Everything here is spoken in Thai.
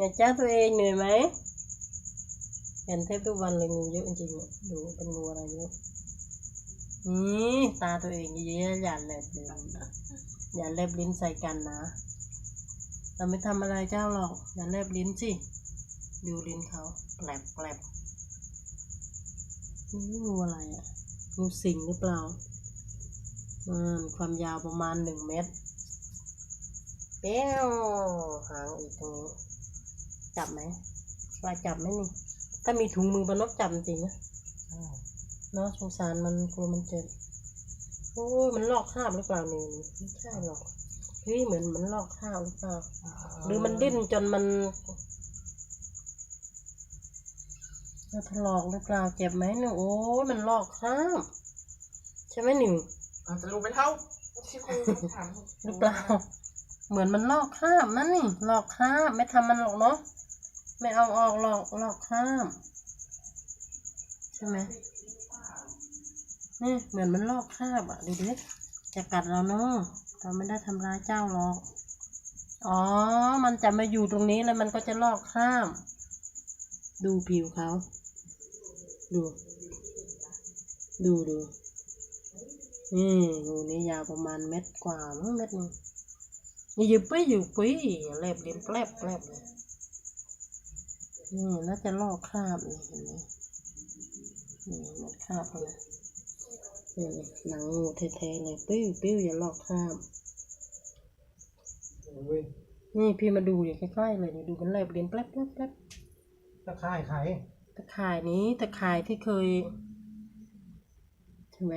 อย่าจ้าตัวเองเหนื่อยไหมเห็นเทปทุกวันเลยงูเยอะจริงๆดูเป็นงูอะไรเยอะนี่ตาตัวเองเยอะอย่าแลบลิ้นอย่าแลบลิ้นใส่กันนะ เราไม่ทำอะไรเจ้าหรอก อย่าแลบลิ้นสิดูลิ้นเขาแกลบแกลบนี่งูอะไรอะงูสิงหรือเปล่าอืมความยาวประมาณหนึ่งเมตรเปี้ยวหางอีกตรงนี้ จับไหมปลาจับไหมนี่ ถ้ามีถุงมือบรรนกจับจริงนะเนาะสงสารมันกลัวมันเจ็บโอ้ยมันลอกคราบหรือเปล่านี่นี่ไม่ใช่หรอกเฮ้ยเหมือนมันลอกคราบหรือเปล่าหรือมันดิ้นจนมันมันถลอกหรือเปล่าเจ็บไหมเนี่ยโอ้ยมันลอกคราบใช่ไหมหนิวอาจจะรู้ไปเท่าที่คุณถามหรือเปล่าเหมือนมันลอกคราบนั่นนี่ลอกคราบไม่ทำมันหรอกเนาะ ไม่เอาออกหรอกหลอกคราบใช่ไหมนี่เหมือนมันลอกคราบอะดูดิจะกัดเราเนาะเราไม่ได้ทำร้ายเจ้าหรอก อ๋อ มันจะมาอยู่ตรงนี้แล้วมันก็จะลอกคราบดูผิวเขา ดู ดูดูนี่งูนี้ยาวประมาณเม็ดกว่ามั้งเม็ดนึงนี่อยู่ปุ้ยอยู่ปุ้ยแลบเลียนแปลบแปลบเลย นี่น่าจะลอกคราบนี่เห็นไหมนี่มันคราบเลยนี่หนังงูแท้ๆเลยปิ้วปิ้วอย่าลอกคราบเว้ยนี่พี่มาดูดิใกล้ๆเลยนี่ดูมันแลบเลียนแปลบแปลบแปลบตะข่ายไข่ตะข่ายนี้ตะข่ายที่เคยใช่ไหม